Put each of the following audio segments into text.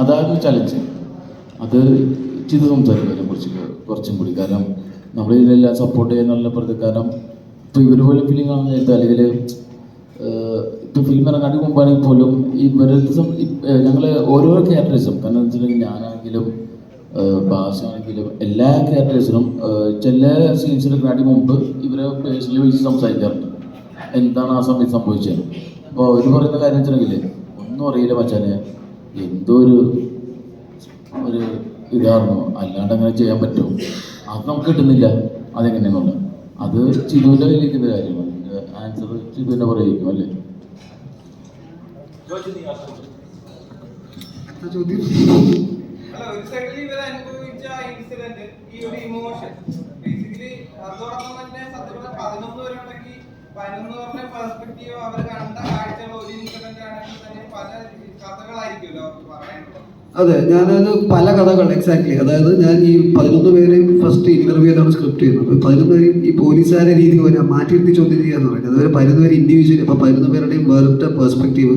അതായിരുന്നു ചലഞ്ച് അത് ചെയ്ത് സംസാരിക്കാനും കുറച്ച് കുറച്ചും കൂടി. കാരണം നമ്മൾ ഇതിലെല്ലാം സപ്പോർട്ട് ചെയ്യുന്നുള്ള പ്രതി കാരണം ഇപ്പോൾ ഇവർ പോലും ഫിലിം കാണുന്ന നേരത്തെ അല്ലെങ്കിൽ ഇപ്പോൾ ഫിലിം ഇറങ്ങാണ്ട് മുമ്പാണെങ്കിൽ പോലും ഇവരുടെ ഞങ്ങൾ ഓരോ ക്യാരക്ടേഴ്സും കാരണം എന്ന് വെച്ചിട്ടുണ്ടെങ്കിൽ ഞാനാണെങ്കിലും ഭാഷയാണെങ്കിലും എല്ലാ ക്യാരക്ടേഴ്സിനും ചില സീൻസിനൊക്കെ വേണ്ടി മുമ്പ് ഇവരെ പേഴ്സണലി വിളിച്ച് സംസാരിക്കാറുണ്ട്. എന്താണ് ആ സമയത്ത് സംഭവിച്ചത്? അപ്പോൾ അവർ പറയുന്ന കാര്യം വെച്ചിട്ടുണ്ടെങ്കിൽ ഒന്നും അറിയില്ല മച്ചാനെ. എന്തോ ഒരു ഒരു ഇതായിരുന്നു അല്ലാണ്ട് അങ്ങനെ ചെയ്യാൻ പറ്റും അത് നമുക്ക് കിട്ടുന്നില്ല. അതെങ്ങനെയാണെന്നുള്ളത് അത് ചിതുവിന്റെ കയ്യിലിരിക്കുന്ന കാര്യമാണ്. അതിന്റെ ആൻസർ ചിതുവിന്റെ പറയുമായിരിക്കും അല്ലേ? പതിനൊന്ന് വരെ ഉണ്ടെങ്കിൽ പതിനൊന്ന് പറഞ്ഞ പെർസ്പെക്റ്റീവ് അവർ കണ്ട കാഴ്ചകൾ അതെ ഞാനത് പല കഥകൾ എക്സാക്ട്ലി അതായത് ഞാൻ ഈ പതിനൊന്ന് പേരെയും ഫസ്റ്റ് ഇന്റർവ്യൂ ചെയ്താണ് സ്ക്രിപ്റ്റ് ചെയ്യുന്നത്. പതിനൊന്ന് പേരെയും ഈ പോലീസുകാരെ രീതി പോലെ മാറ്റിയിരുത്തി ചോദ്യം ചെയ്യാന്ന് പറയുന്നത്. അതുവരെ പതിനൊന്ന് പേര് ഇൻഡിവിജ്വലി അപ്പോൾ പതിനൊന്ന് പേരുടെയും വേറിട്ട പെർസ്പെക്റ്റീവ്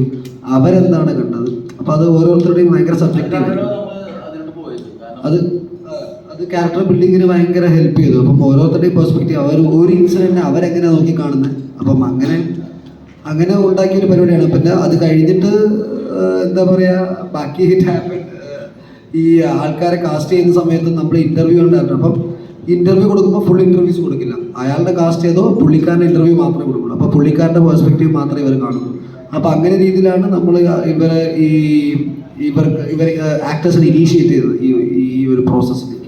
അവരെന്താണ് കണ്ടത്? അപ്പോൾ അത് ഓരോരുത്തരുടെയും ഭയങ്കര സബ്ജക്റ്റീവ് അത് അത് ക്യാരക്ടർ ബിൽഡിങ്ങിന് ഭയങ്കര ഹെൽപ്പ് ചെയ്തു. അപ്പം ഓരോരുത്തരുടെയും പെർസ്പെക്റ്റീവ് അവർ ഒരു ഇൻസിഡന്റ് അവരെങ്ങനെ നോക്കി കാണുന്നത് അപ്പം അങ്ങനെ അങ്ങനെ ഉണ്ടാക്കിയ ഒരു പരിപാടിയാണ്. പിന്നെ അത് കഴിഞ്ഞിട്ട് എന്താ പറയുക ബാക്കി ഈ ആൾക്കാരെ കാസ്റ്റ് ചെയ്യുന്ന സമയത്ത് നമ്മൾ ഇന്റർവ്യൂ ഉണ്ടായിരുന്നു. അപ്പം ഇന്റർവ്യൂ കൊടുക്കുമ്പോൾ ഫുൾ ഇന്റർവ്യൂസ് കൊടുക്കില്ല. അയാളുടെ കാസ്റ്റ് ചെയ്തോ പുള്ളിക്കാരന്റെ ഇന്റർവ്യൂ മാത്രമേ കൊടുക്കുള്ളൂ. അപ്പോൾ പുള്ളിക്കാരന്റെ പെർസ്പെക്റ്റീവ് മാത്രമേ ഇവർ കാണുള്ളൂ അപ്പോൾ അങ്ങനെ രീതിയിലാണ് നമ്മൾ ഇവരെ ഈ ഇവർക്ക് ഇവർ ആക്ടേഴ്സിനെ ഇനീഷ്യേറ്റ് ചെയ്തത് ഈ ഈ ഒരു പ്രോസസ്സിലേക്ക്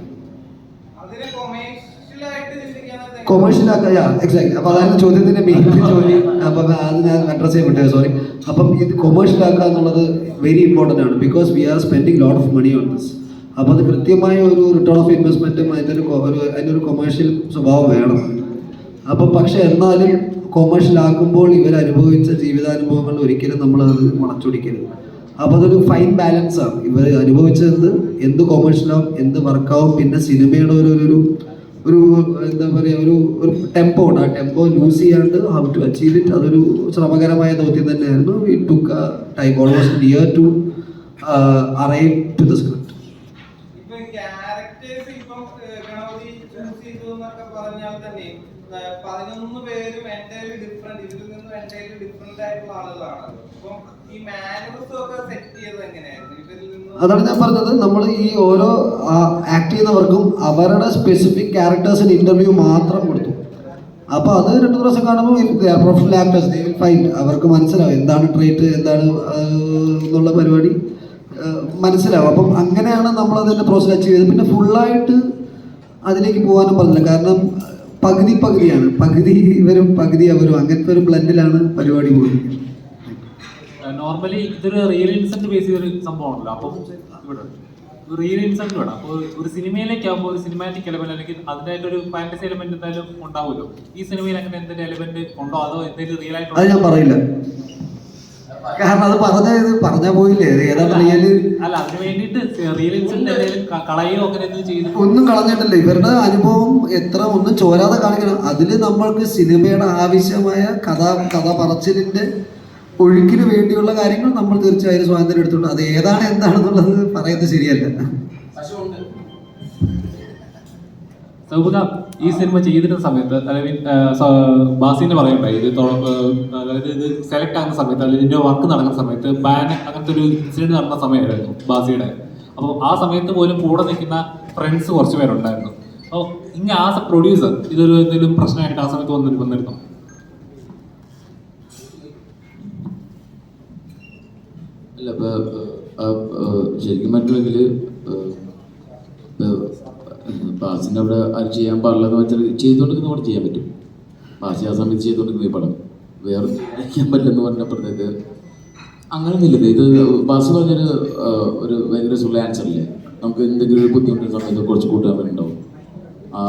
കൊമേഴ്ഷ്യൽ ആക്കുക എക്സാക്ട് അപ്പൊ അതായത് ചോദ്യത്തിന്റെ മെയിൻ ജോലി. അപ്പൊ അത് ഞാൻ അഡ്രസ് ചെയ്യാൻ പറ്റില്ല സോറി അപ്പം ഇത് കൊമേഴ്ഷ്യൽ ആക്കുക എന്നുള്ളത് വെരി ഇമ്പോർട്ടന്റ് ആണ് because we are spending lot of money on this അപ്പോൾ അത് കൃത്യമായ ഒരു റിട്ടേൺ ഓഫ് ഇൻവെസ്റ്റ്മെന്റും അതിന്റെ ഒരു അതിന്റെ ഒരു കൊമേഴ്ഷ്യൽ സ്വഭാവം വേണം. അപ്പം പക്ഷെ എന്നാലും കൊമേഴ്ഷ്യൽ ആക്കുമ്പോൾ ഇവർ അനുഭവിച്ച ജീവിതാനുഭവങ്ങൾ ഒരിക്കലും നമ്മൾ അത് വളച്ചൊടിക്കരുത് അപ്പോൾ അതൊരു ഫൈൻ ബാലൻസ് ആണ്. ഇവർ അനുഭവിച്ചത് എന്ത് കൊമേഴ്ഷ്യലാവും എന്ത് വർക്കാവും പിന്നെ സിനിമയുടെ ഒരു ഒരു ഒരു എന്താ പറയുക ഒരു ഒരു ടെമ്പോ ഉണ്ട്. ആ ടെമ്പോ ലൂസ് ചെയ്യാണ്ട് ഹൗ ടു അച്ചീവ് ഇറ്റ് അതൊരു ശ്രമകരമായ ദൗത്യം തന്നെയായിരുന്നു. It took time almost year to arrive to the script ഇപ്പൊ ക്യാരക്ടേഴ്സ് ഇപ്പം ഏഹ്, ഗണപതി ചൂസ് ചെയ്തു എന്നൊക്കെ പറഞ്ഞാൽ തന്നെ ഏഹ്, പതിനൊന്ന് പേരും എന്റയർലി ഡിഫറെന്റ് ഇതിൽ നിന്നും എന്റയർലി ഡിഫറെന്റ് ഈ ഒക്കെ സെറ്റ് അതാണ് ഞാൻ പറഞ്ഞത്. നമ്മൾ ഈ ഓരോ ആക്ട് ചെയ്യുന്നവർക്കും അവരുടെ സ്പെസിഫിക് ക്യാരക്ടേഴ്സിന് ഇന്റർവ്യൂ മാത്രം കൊടുത്തു. അപ്പോൾ അത് രണ്ടു ദിവസം കാണുമ്പോൾ പ്രൊഫഷണൽ ആക്ടേഴ്സ് ദേ ഫൈൻഡ് അവർക്ക് മനസ്സിലാവും എന്താണ് ട്രേറ്റ് എന്താണ് എന്നുള്ള പരിപാടി മനസ്സിലാവും. അപ്പം അങ്ങനെയാണ് നമ്മൾ അതിന്റെ പ്രോസസ് അച്ചീവ് ചെയ്തത്. പിന്നെ ഫുള്ളായിട്ട് അതിലേക്ക് പോകാനും പറഞ്ഞില്ല. കാരണം പകുതി പകുതിയാണ്. പകുതി ഇവരും പകുതി അവരും. അങ്ങനത്തെ ഒരു ബ്ലെൻഡിലാണ് പരിപാടി പോകുന്നത് നോർമലി ഇതൊരു റിയൽ ഇൻസിഡന്റ് ബേസ് ചെയ്തൊരു സംഭവമാണല്ലോ. അപ്പം ഇവിടെ റിയൽ ഇൻസിഡന്റ് വേണം അപ്പോൾ ഒരു സിനിമയിലേക്ക് ആകുമ്പോൾ ഒരു സിനിമാറ്റിക് എലമെന്റ് അല്ലെങ്കിൽ ഒരു ഫാന്റസി എലമെന്റ് എന്തായാലും ഉണ്ടാവുമല്ലോ. ഈ സിനിമയിൽ അങ്ങനെ എന്തെങ്കിലും എലമെന്റ് ഉണ്ടോ? അതോ എന്തെങ്കിലും റിയൽ അത് ഞാൻ പറയില്ല. കാരണം അത് പറഞ്ഞ ഇത് പറഞ്ഞാ പോയില്ലേ? റിയൽ അല്ല എന്തെങ്കിലും ഒന്നും കളഞ്ഞിട്ടില്ല. ഇവരുടെ അനുഭവം എത്ര ഒന്നും ചോരാതെ കാണിക്കണം. അതിൽ നമ്മൾക്ക് സിനിമയുടെ ആവശ്യമായ കഥാ കഥ പറച്ചിലിന്റെ ഒഴുക്കിന് വേണ്ടിയുള്ള കാര്യങ്ങൾ നമ്മൾ തീർച്ചയായും സ്വാതന്ത്ര്യം എടുത്തിട്ടുണ്ട്. അത് ഏതാണ് എന്താണെന്നുള്ളത് പറയുന്നത് ശരിയല്ല. സൗബുക ഈ സിനിമ ചെയ്തിരുന്ന സമയത്ത് അല്ലെങ്കിൽ ബാസിന്റെ പറയണ്ടായി ഇത് അതായത് ഇത് സെലക്ട് ആകുന്ന സമയത്ത് അല്ലെങ്കിൽ ഇതിന്റെ വർക്ക് നടക്കുന്ന സമയത്ത് ബാൻ അങ്ങനത്തെ ഒരു ഇൻസിഡന്റ് നടന്ന സമയമായിരുന്നു ബാസിയുടെ. അപ്പോൾ ആ സമയത്ത് പോലും കൂടെ നിൽക്കുന്ന ഫ്രണ്ട്സ് കുറച്ച് പേരുണ്ടായിരുന്നു. അപ്പോൾ ഇങ്ങനെ ആസ് എ പ്രൊഡ്യൂസർ ഇതൊരു എന്തെങ്കിലും പ്രശ്നമായിട്ട് ആ സമയത്ത് വന്നിട്ട് വന്നിരുന്നു? അല്ല ശരിക്കും പറ്റുമെങ്കിൽ ബാസിന്റെ അവിടെ അത് ചെയ്യാൻ പാടില്ലെന്ന് വെച്ചാൽ ചെയ്തുകൊണ്ടിരിക്കുന്ന അവിടെ ചെയ്യാൻ പറ്റും. ബാസി ആ സമയത്ത് ചെയ്തുകൊണ്ടിരിക്കുന്ന ഈ പടം. വേറെ ചെയ്യാൻ പറ്റില്ലെന്ന് പറഞ്ഞപ്പോഴത്തേക്ക് അങ്ങനെയൊന്നുമില്ല ഇത് ബാസ് പറഞ്ഞൊരു ഒരു ഭയങ്കര സുള്ള ആൻസർ അല്ലേ നമുക്ക് എന്തെങ്കിലും ഒരു ബുദ്ധിമുട്ടുന്ന സമയത്ത് കുറച്ച് കൂട്ടുകാരുണ്ടാവും ആ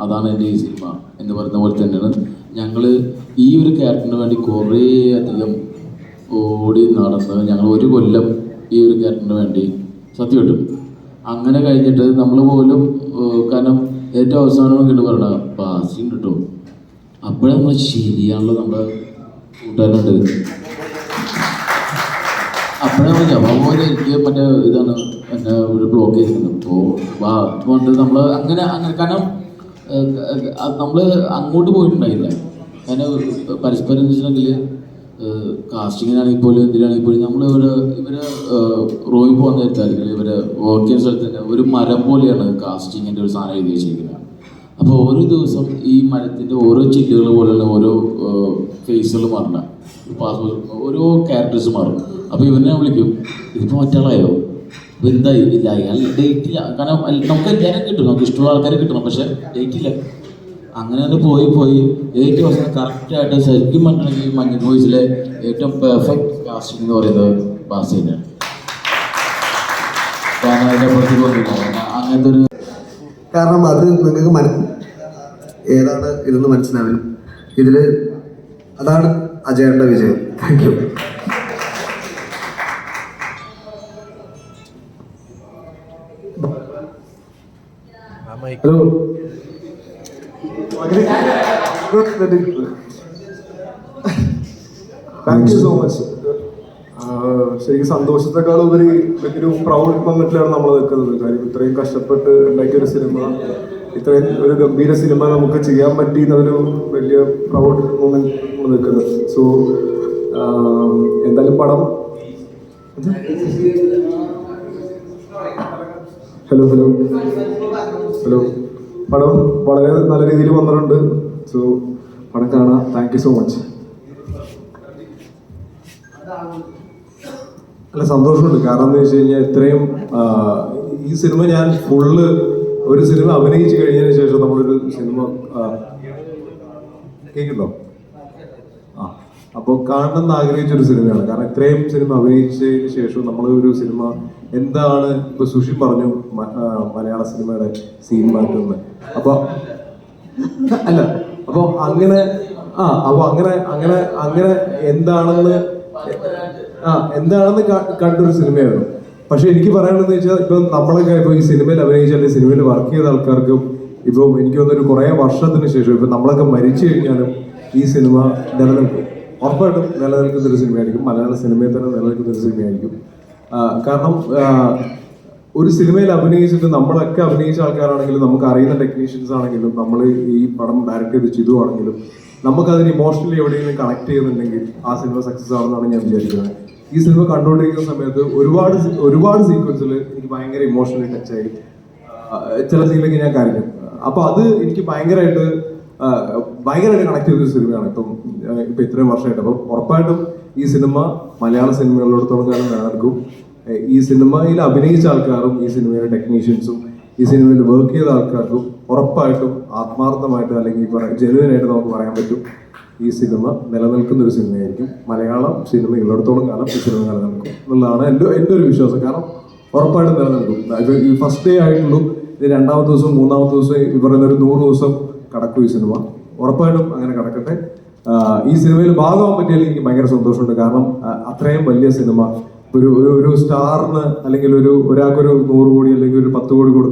അതാണ് എന്റെ ഈ സിനിമ എന്ന് പറയുന്ന പോലെ തന്നെയാണ്. ഞങ്ങൾ ഈ ഒരു ക്യാരക്ടറിന് വേണ്ടി കുറേ അധികം ഓടി നടന്ന് ഞങ്ങൾ ഒരു കൊല്ലം ഈ ഒരു ക്യാരക്ടറിന് വേണ്ടി സത്യം കിട്ടും അങ്ങനെ കഴിഞ്ഞിട്ട് നമ്മൾ പോലും ഏറ്റവും അവസാനം കേട്ട് പറയണ പാസിങ് കിട്ടും. അപ്പോഴേ നമ്മൾ ശരിയാണല്ലോ നമ്മുടെ കൂട്ടുകാരനുണ്ട് അപ്പോഴാണ് പറഞ്ഞത് അപ്പോൾ എനിക്ക് മറ്റേ ഇതാണ് എന്നെ ഒരു ബ്ലോക്ക് ചെയ്തിട്ടുണ്ട് അപ്പോൾ വാ കൊണ്ട് നമ്മൾ അങ്ങനെ അങ്ങനെ കാരണം നമ്മൾ അങ്ങോട്ട് പോയിട്ടുണ്ടായില്ല. കാരണം പരസ്പരം എന്ന് വെച്ചിട്ടുണ്ടെങ്കിൽ കാസ്റ്റിങ്ങിനാണെങ്കിൽ പോലും എന്തിനാണെങ്കിൽ പോലും നമ്മൾ ഇവർ ഇവർ റോയിൽ പോകുന്ന നേരത്തെ അല്ലെങ്കിൽ ഇവർ വർക്ക് ചെയ്യുന്ന സ്ഥലത്ത് തന്നെ ഒരു മരം പോലെയാണ് കാസ്റ്റിങ്ങിന്റെ ഒരു സാധനം എഴുതി വെച്ചിരിക്കുന്നത്. അപ്പോൾ ഓരോ ദിവസം ഈ മരത്തിന്റെ ഓരോ ചില്ലുകൾ പോലെയുള്ള ഓരോ ഫേസുകൾ മാറണം പാസ്പോർട്ട് ഓരോ ക്യാരക്ടേഴ്സ് മാറും. അപ്പോൾ ഇവനെ വിളിക്കും ഇതിപ്പോൾ മറ്റാളായോ? അപ്പോൾ എന്തായി? ഇല്ല അയാൾ ഡേറ്റ് ഇല്ല. കാരണം നമുക്ക് എല്ലാവരും കിട്ടും നമുക്ക് ഇഷ്ടമുള്ള ആൾക്കാരെ കിട്ടണം പക്ഷെ ഡേറ്റ് ഇല്ല. അങ്ങനെ തന്നെ പോയി പോയി. ഏറ്റവും അവസാനം കറക്റ്റായിട്ട് ശരിക്കും പറഞ്ഞിട്ടുണ്ടെങ്കിൽ മഞ്ഞ ബോയ്സിലെ ഏറ്റവും പെർഫെക്റ്റ് കാസ്റ്റിംഗ് എന്ന് പറയുന്നത് ബാസിനാണ് അതിന്റെ കാരണം അങ്ങനത്തെ ഒരു കാരണം അത് നിങ്ങൾക്ക് മന ഏതാണ് ഇതെന്ന് മനസ്സിലാവില്ല. ഇതിൽ അതാണ് അജയന്റെ വിജയം. Thank you hello thank you so much ശരിക്കും സന്തോഷത്തെക്കാൾ ഉപരി വലിയൊരു പ്രൗഡ് മൊമെന്റിലാണ് നമ്മൾ നിൽക്കുന്നത്. കാര്യം ഇത്രയും കഷ്ടപ്പെട്ട് ഉണ്ടാക്കിയ ഒരു സിനിമ ഇത്രയും ഒരു ഗംഭീര സിനിമ നമുക്ക് ചെയ്യാൻ പറ്റിയെന്ന ഒരു വലിയ പ്രൗഡ് മൊമെന്റ് നമ്മൾ നിൽക്കുന്നത്. സോ എന്തായാലും പടം ഹലോ ഹലോ. ഹലോ. പടം വളരെ നല്ല രീതിയിൽ വന്നിട്ടുണ്ട്. സോ പടം കാണാം. താങ്ക് യു സോ മച്ച് അല്ല സന്തോഷമുണ്ട്. കാരണം എന്താ വെച്ച് കഴിഞ്ഞാൽ ഇത്രയും ഈ സിനിമ ഞാൻ ഫുള്ള് ഒരു സിനിമ അഭിനയിച്ച് കഴിഞ്ഞതിന് ശേഷം നമ്മളൊരു സിനിമ കേൾക്കുന്നുണ്ടോ? അപ്പോൾ കാണണമെന്ന് ആഗ്രഹിച്ച ഒരു സിനിമയാണ്. കാരണം ഇത്രയും സിനിമ അഭിനയിച്ചതിന് ശേഷം നമ്മൾ ഒരു സിനിമ എന്താണ് ഇപ്പൊ സുഷിൻ പറഞ്ഞു മലയാള സിനിമയുടെ സീൻ മാറ്റുന്നത് അപ്പൊ അല്ല അപ്പൊ അങ്ങനെ ആ അപ്പൊ അങ്ങനെ അങ്ങനെ അങ്ങനെ എന്താണെന്ന് ആ എന്താണെന്ന് കണ്ടൊരു സിനിമയായിരുന്നു. പക്ഷെ എനിക്ക് പറയാനുള്ളത് വെച്ചാൽ ഇപ്പൊ നമ്മളൊക്കെ ഇപ്പൊ ഈ സിനിമയിൽ അഭിനയിച്ച അല്ലെങ്കിൽ സിനിമയിൽ വർക്ക് ചെയ്ത ആൾക്കാർക്കും ഇപ്പൊ എനിക്ക് തോന്നുന്നൊരു കുറെ വർഷത്തിന് ശേഷം ഇപ്പൊ നമ്മളൊക്കെ മരിച്ചു കഴിഞ്ഞാലും ഈ സിനിമ നിലനിൽക്കും. ഉറപ്പായിട്ടും നിലനിൽക്കുന്ന ഒരു സിനിമയായിരിക്കും. മലയാള സിനിമയിൽ തന്നെ നിലനിൽക്കുന്ന ഒരു സിനിമയായിരിക്കും. കാരണം ഒരു സിനിമയിൽ അഭിനയിച്ചിട്ട് നമ്മളൊക്കെ അഭിനയിച്ച ആൾക്കാരാണെങ്കിലും നമുക്ക് അറിയുന്ന ടെക്നീഷ്യൻസ് ആണെങ്കിലും നമ്മൾ ഈ പടം ഡയറക്റ്റ് ചെയ്ത് ചെയ്തു ആണെങ്കിലും നമുക്ക് അതിന് ഇമോഷണലി എവിടെയെങ്കിലും കണക്ട് ചെയ്യുന്നുണ്ടെങ്കിൽ ആ സിനിമ സക്സസ് ആണെന്നാണ് ഞാൻ വിചാരിക്കുന്നത്. ഈ സിനിമ കണ്ടുകൊണ്ടിരിക്കുന്ന സമയത്ത് ഒരുപാട് ഒരുപാട് സീക്വൻസിൽ എനിക്ക് ഭയങ്കര ഇമോഷണലി ടച്ചായി ചില സീനിലൊക്കെ ഞാൻ കരഞ്ഞു. അപ്പോൾ അത് എനിക്ക് ഭയങ്കരമായിട്ട് ഭയങ്കരമായിട്ട് കണക്ട് ചെയ്തൊരു സിനിമയാണ്. ഇപ്പം ഇപ്പം ഇത്രയും വർഷമായിട്ട്. അപ്പം ഉറപ്പായിട്ടും ഈ സിനിമ മലയാള സിനിമകളിലോടത്തോളം കാലം നിലനിൽക്കും ഈ സിനിമയിൽ അഭിനയിച്ച ആൾക്കാരും ഈ സിനിമയിലെ ടെക്നീഷ്യൻസും ഈ സിനിമയിൽ വർക്ക് ചെയ്ത ആൾക്കാർക്കും ഉറപ്പായിട്ടും ആത്മാർത്ഥമായിട്ട് അല്ലെങ്കിൽ ജനുവനായിട്ട് നമുക്ക് പറയാൻ പറ്റും. ഈ സിനിമ നിലനിൽക്കുന്ന ഒരു സിനിമയായിരിക്കും. മലയാളം സിനിമ ഉള്ളിടത്തോളം കാലം ഈ സിനിമ നിലനിൽക്കും എന്നുള്ളതാണ് എന്റെ എന്റെ ഒരു വിശ്വാസം. കാരണം ഉറപ്പായിട്ടും നിലനിൽക്കും. ഫസ്റ്റ് ഡേ ആയിട്ടുള്ളൂ. രണ്ടാമത്തെ ദിവസം മൂന്നാമത്തെ ദിവസം പറയുന്ന ഒരു നൂറ് ദിവസം കടക്കും ഈ സിനിമ. ഉറപ്പായിട്ടും അങ്ങനെ കടക്കട്ടെ. ഈ സിനിമയിൽ ഭാഗമാകാൻ പറ്റിയാൽ എനിക്ക് ഭയങ്കര സന്തോഷമുണ്ട്. കാരണം അത്രയും വലിയ സിനിമ. ഒരു- ഒരു സ്റ്റാറിന് അല്ലെങ്കിൽ ഒരു ഒരാൾക്കൊരു നൂറ് കോടി അല്ലെങ്കിൽ ഒരു പത്ത് കോടി കൊടുത്ത്